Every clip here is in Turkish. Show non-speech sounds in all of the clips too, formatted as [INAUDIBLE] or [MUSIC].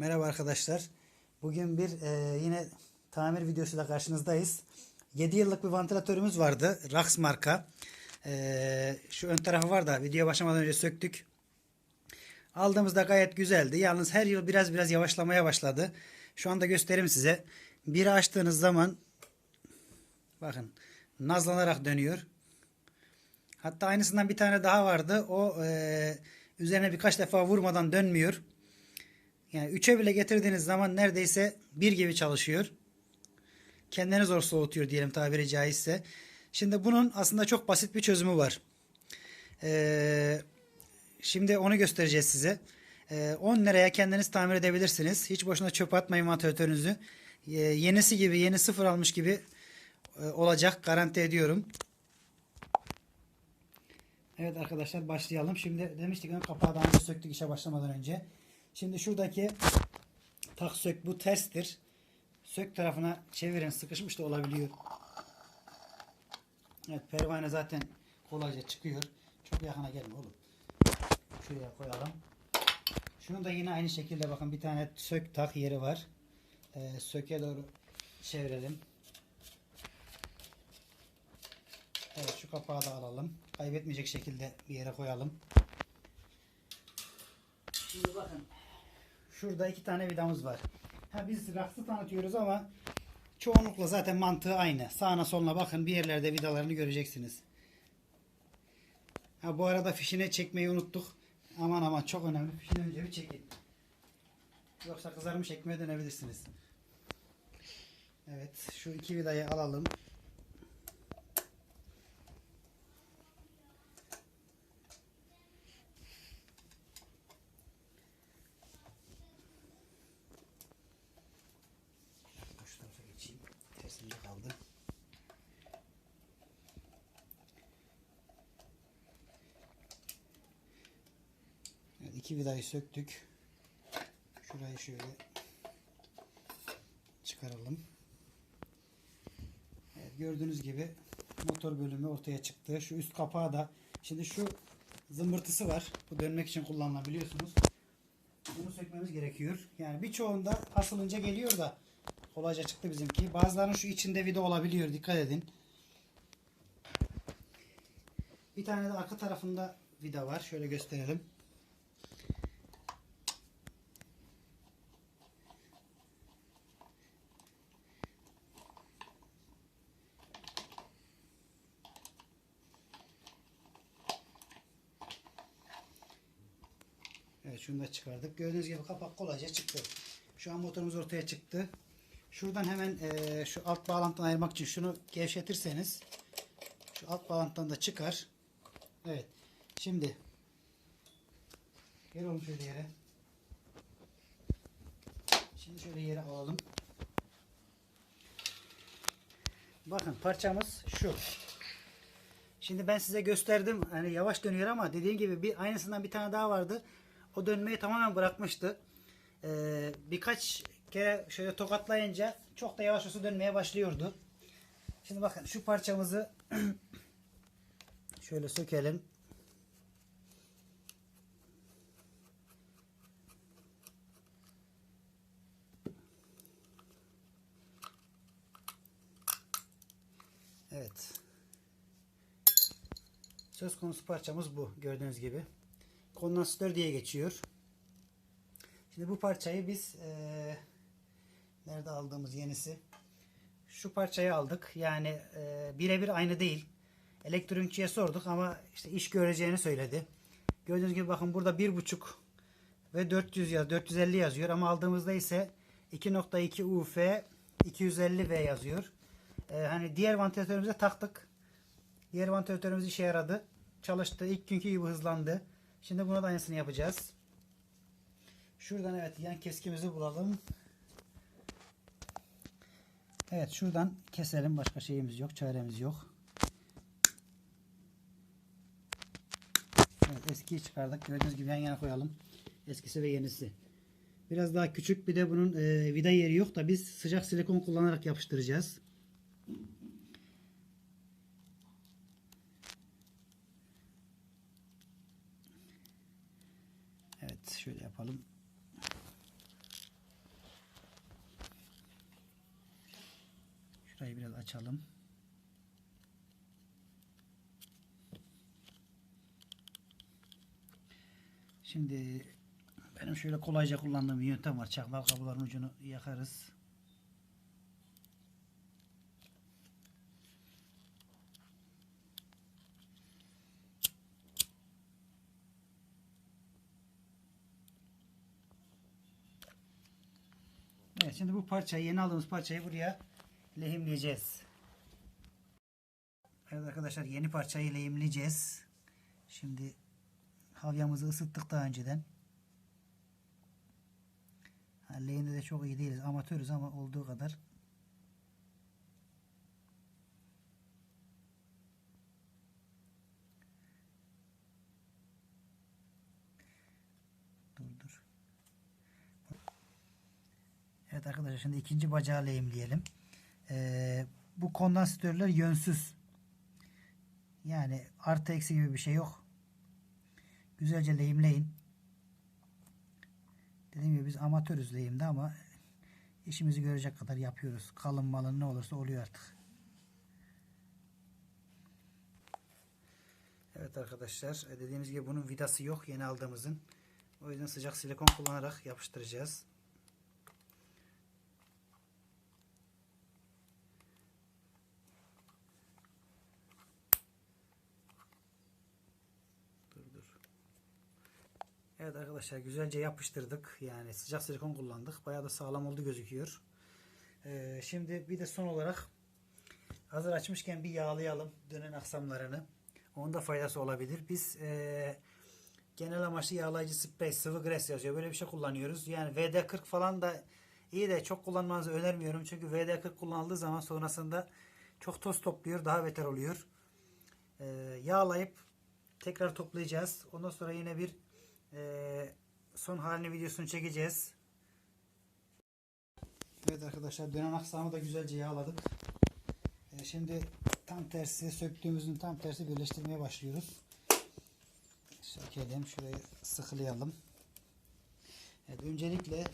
Merhaba arkadaşlar. Bugün bir e, yine tamir videosuyla karşınızdayız. 7 yıllık bir vantilatörümüz vardı. Rax marka. E, şu ön tarafı var da video başlamadan önce söktük. Aldığımızda gayet güzeldi. Yalnız her yıl biraz biraz yavaşlamaya başladı. Şu anda göstereyim size. Biri açtığınız zaman bakın nazlanarak dönüyor. Hatta aynısından bir tane daha vardı. O e, üzerine birkaç defa vurmadan dönmüyor. Yani 3'e bile getirdiğiniz zaman neredeyse bir gibi çalışıyor. Kendini zor soğutuyor diyelim tabiri caizse. Şimdi bunun aslında çok basit bir çözümü var. Ee, şimdi onu göstereceğiz size. Ee, 10 liraya kendiniz tamir edebilirsiniz. Hiç boşuna çöpe atmayın vantilatörünüzü. Ee, yenisi gibi, yeni sıfır almış gibi e, olacak. Garanti ediyorum. Evet arkadaşlar başlayalım. Şimdi demiştik kapağı daha önce söktük işe başlamadan önce. Şimdi şuradaki tak sök bu terstir. Sök tarafına çevirin. Sıkışmış da olabiliyor. Evet pervane zaten kolayca çıkıyor. Çok yakına gelme oğlum. Şuraya koyalım. Şunu da yine aynı şekilde bakın bir tane sök tak yeri var. Ee, söke doğru çevirelim. Evet şu kapağı da alalım. Kaybetmeyecek şekilde bir yere koyalım. Şimdi bakın. Şurada iki tane vidamız var. Ha biz raksı tanıtıyoruz ama çoğunlukla zaten mantığı aynı. Sağına soluna bakın bir yerlerde vidalarını göreceksiniz. Ha bu arada fişine çekmeyi unuttuk. Aman aman çok önemli. Fişini önce bir çekin. Yoksa kızarmış ekmeğe dönebilirsiniz. Evet şu iki vidayı alalım. İki vidayı söktük. Şurayı şöyle çıkaralım. Evet, gördüğünüz gibi motor bölümü ortaya çıktı. Şu üst kapağı da şimdi şu zımbırtısı var. Bu dönmek için kullanılan biliyorsunuz. Bunu sökmemiz gerekiyor. Yani birçoğunda asılınca geliyor da kolayca çıktı bizimki. Bazılarının şu içinde vida olabiliyor. Dikkat edin. Bir tane de arka tarafında vida var. Şöyle gösterelim. Şunu da çıkardık. Gördüğünüz gibi kapak kolayca çıktı. Şu an motorumuz ortaya çıktı. Şuradan hemen eee, şu alt bağlantıdan ayırmak için şunu gevşetirseniz şu alt bağlantıdan da çıkar. Evet. Şimdi gel oğlum şöyle yere. Şimdi şöyle yere alalım. Bakın parçamız şu. Şimdi ben size gösterdim. Hani yavaş dönüyor ama dediğim gibi bir aynısından bir tane daha vardı. O dönmeyi tamamen bırakmıştı. Ee, birkaç kere şöyle tokatlayınca çok da yavaş olsa dönmeye başlıyordu. Şimdi bakın şu parçamızı [CLEARS THROAT] şöyle sökelim. Evet. Söz konusu parçamız bu. Gördüğünüz gibi. Kondansatör diye geçiyor. Şimdi bu parçayı biz eee, nerede aldığımız yenisi şu parçayı aldık. Yani eee, birebir aynı değil. Elektronikçiye sorduk ama işte iş göreceğini söyledi. Gördüğünüz gibi bakın burada 1.5 ve 400 yaz 450 yazıyor ama aldığımızda ise 2.2 UF 250 V yazıyor. Eee, hani diğer vantilatörümüze taktık. Diğer vantilatörümüz işe yaradı. Çalıştı. İlk günkü gibi hızlandı. Şimdi buna da aynısını yapacağız. Şuradan evet yan keskimizi bulalım. Evet şuradan keselim. Başka şeyimiz yok. Çaremiz yok. Evet eskiyi çıkardık. Gördüğünüz gibi yan yana koyalım. Eskisi ve yenisi. Biraz daha küçük. Bir de bunun e, vida yeri yok da biz sıcak silikon kullanarak yapıştıracağız. yapalım. Şurayı biraz açalım. Şimdi benim şöyle kolayca kullandığım bir yöntem var. Çakmak kabloların ucunu yakarız. Evet şimdi bu parçayı yeni aldığımız parçayı buraya lehimleyeceğiz. Evet arkadaşlar yeni parçayı lehimleyeceğiz. Şimdi havyamızı ısıttık daha önceden. Ha, de çok iyi değiliz. Amatörüz ama olduğu kadar. Arkadaşlar şimdi ikinci bacağı lehimleyelim. Ee, bu kondansatörler yönsüz. Yani artı eksi gibi bir şey yok. Güzelce lehimleyin. Dediğim gibi biz amatörüz lehimde ama işimizi görecek kadar yapıyoruz. Kalın malın ne olursa oluyor artık. Evet arkadaşlar dediğimiz gibi bunun vidası yok yeni aldığımızın. O yüzden sıcak silikon kullanarak yapıştıracağız. Evet arkadaşlar güzelce yapıştırdık. Yani sıcak silikon kullandık. Bayağı da sağlam oldu gözüküyor. Ee, şimdi bir de son olarak hazır açmışken bir yağlayalım dönen aksamlarını. Onun da faydası olabilir. Biz e, genel amaçlı yağlayıcı sprey sıvı gres yazıyor. Böyle bir şey kullanıyoruz. Yani VD40 falan da iyi de çok kullanmanızı önermiyorum. Çünkü VD40 kullanıldığı zaman sonrasında çok toz topluyor. Daha beter oluyor. Ee, yağlayıp tekrar toplayacağız. Ondan sonra yine bir e, son halini videosunu çekeceğiz. Evet arkadaşlar dönen aksamı da güzelce yağladık. E, şimdi tam tersi söktüğümüzün tam tersi birleştirmeye başlıyoruz. Sökelim. Şurayı sıkılayalım. Evet, öncelikle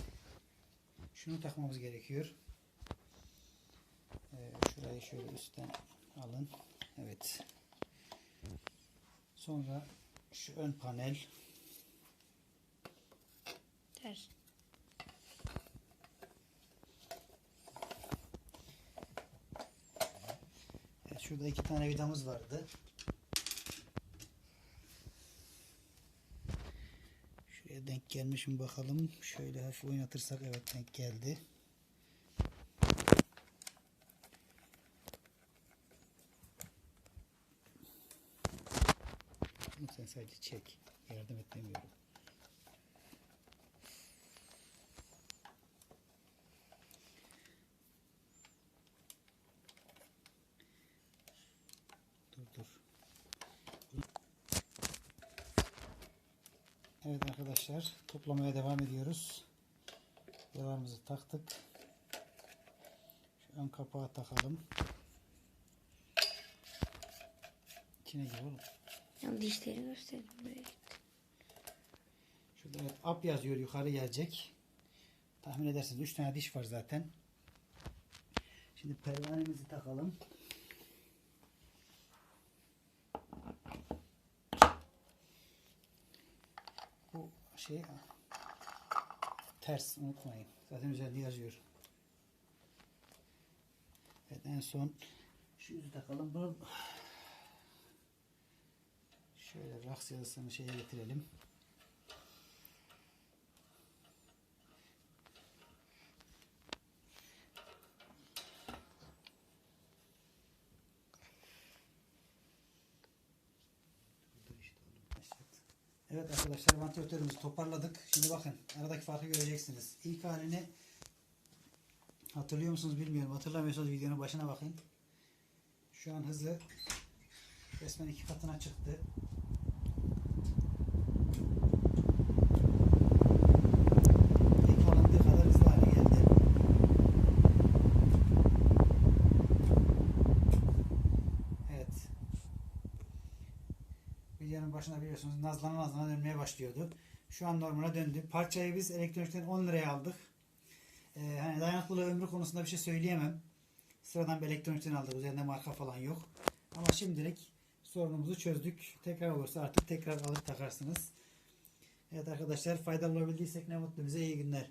şunu takmamız gerekiyor. E, şurayı şöyle üstten alın. Evet. Sonra şu ön panel. Şurada iki tane vidamız vardı. Şuraya denk gelmiş mi bakalım. Şöyle hafif oynatırsak evet denk geldi. Sen sadece çek. Yardım et demiyorum. Evet arkadaşlar toplamaya devam ediyoruz. Yalarımızı taktık. Şu ön kapağı takalım. İçine gir oğlum. Ya dişleri gösterdim. Şurada evet up yazıyor yukarı gelecek. Tahmin edersiniz 3 tane diş var zaten. Şimdi pervanemizi takalım. Bu şey ters unutmayın. Zaten üzerinde yazıyor. Evet en son şu yüzü takalım. Bunu şöyle raks yazısını şeye getirelim. Evet arkadaşlar vantilatörümüzü toparladık. Şimdi bakın aradaki farkı göreceksiniz. İlk halini hatırlıyor musunuz bilmiyorum. Hatırlamıyorsanız videonun başına bakın. Şu an hızı resmen iki katına çıktı. İlk alındığı kadar hızlı hale geldi. Evet. Videonun başında biliyorsunuz nazlana nazlana dönmeye başlıyordu. Şu an normale döndü. Parçayı biz elektronikten 10 liraya aldık. Ee, hani dayanıklılığı ömrü konusunda bir şey söyleyemem. Sıradan bir elektronikten aldık. Üzerinde marka falan yok. Ama şimdilik sorunumuzu çözdük. Tekrar olursa artık tekrar alıp takarsınız. Evet arkadaşlar faydalı olabildiysek ne mutlu bize iyi günler.